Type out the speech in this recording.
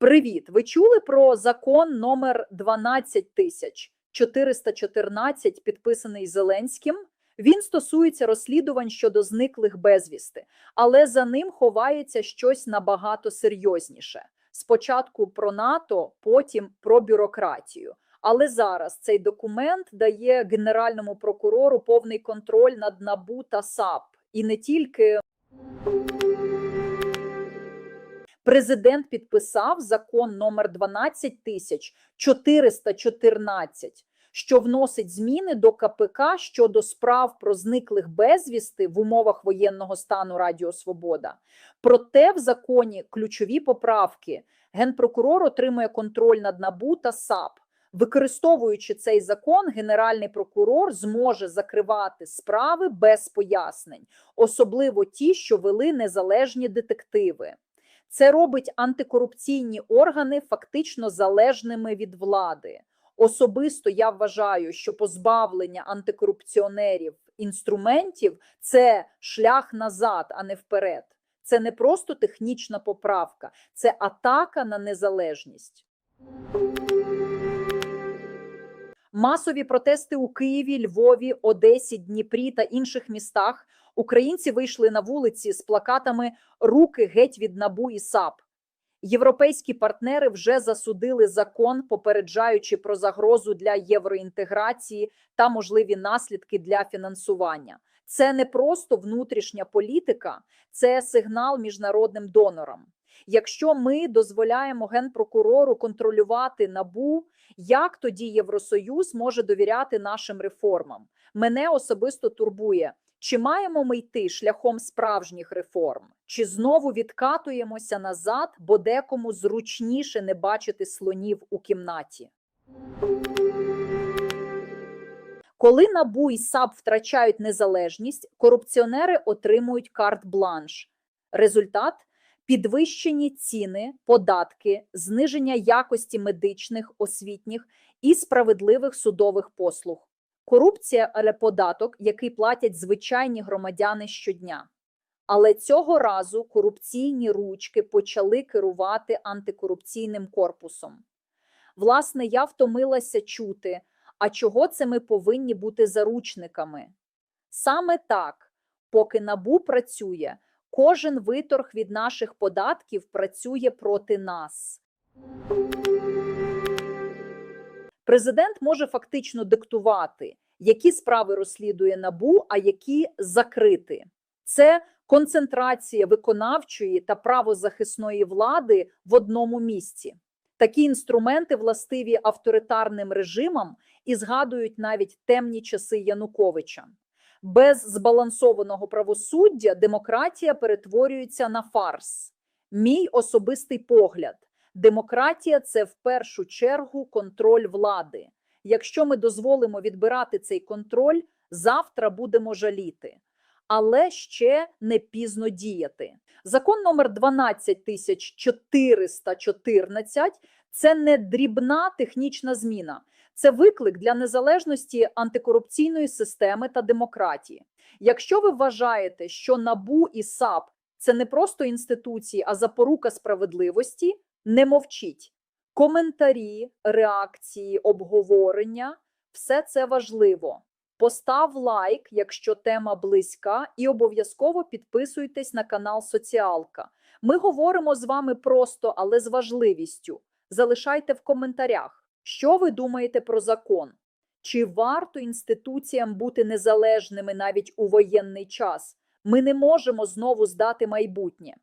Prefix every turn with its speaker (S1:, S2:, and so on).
S1: Привіт! Ви чули про закон номер 12414, підписаний Зеленським? Він стосується розслідувань щодо зниклих безвісти, але за ним ховається щось набагато серйозніше. Спочатку про НАТО, потім про бюрократію. Але зараз цей документ дає генеральному прокурору повний контроль над НАБУ та САП, і не тільки Президент підписав закон номер 12414, що вносить зміни до КПК щодо справ про зниклих безвісти в умовах воєнного стану Радіо Свобода. Проте в законі ключові поправки генпрокурор отримує контроль над НАБУ та САП. Використовуючи цей закон, генеральний прокурор зможе закривати справи без пояснень, особливо ті, що вели незалежні детективи. Це робить антикорупційні органи фактично залежними від влади. Особисто я вважаю, що позбавлення антикорупціонерів інструментів це шлях назад, а не вперед. Це не просто технічна поправка, це атака на незалежність. Масові протести у Києві, Львові, Одесі, Дніпрі та інших містах українці вийшли на вулиці з плакатами Руки геть від набу і САП. Європейські партнери вже засудили закон, попереджаючи про загрозу для євроінтеграції та можливі наслідки для фінансування. Це не просто внутрішня політика, це сигнал міжнародним донорам. Якщо ми дозволяємо генпрокурору контролювати набу, як тоді Євросоюз може довіряти нашим реформам? Мене особисто турбує, чи маємо ми йти шляхом справжніх реформ, чи знову відкатуємося назад, бо декому зручніше не бачити слонів у кімнаті. Коли НАБУ і САП втрачають незалежність, корупціонери отримують карт-бланш. Результат підвищені ціни, податки, зниження якості медичних, освітніх і справедливих судових послуг. Корупція, але податок, який платять звичайні громадяни щодня. Але цього разу корупційні ручки почали керувати антикорупційним корпусом. Власне, я втомилася чути, а чого це ми повинні бути заручниками? Саме так, поки НАБУ працює, кожен виторг від наших податків працює проти нас. Президент може фактично диктувати, які справи розслідує НАБУ, а які закрити. Це концентрація виконавчої та правозахисної влади в одному місці. Такі інструменти властиві авторитарним режимам і згадують навіть темні часи Януковича. Без збалансованого правосуддя демократія перетворюється на фарс. Мій особистий погляд: демократія це в першу чергу контроль влади. Якщо ми дозволимо відбирати цей контроль, завтра будемо жаліти. Але ще не пізно діяти. Закон номер 12414 – це не дрібна технічна зміна, це виклик для незалежності антикорупційної системи та демократії. Якщо ви вважаєте, що НАБУ і САП це не просто інституції, а запорука справедливості, не мовчіть. Коментарі, реакції, обговорення все це важливо. Постав лайк, якщо тема близька, і обов'язково підписуйтесь на канал Соціалка. Ми говоримо з вами просто, але з важливістю. Залишайте в коментарях, що ви думаєте про закон. Чи варто інституціям бути незалежними навіть у воєнний час? Ми не можемо знову здати майбутнє.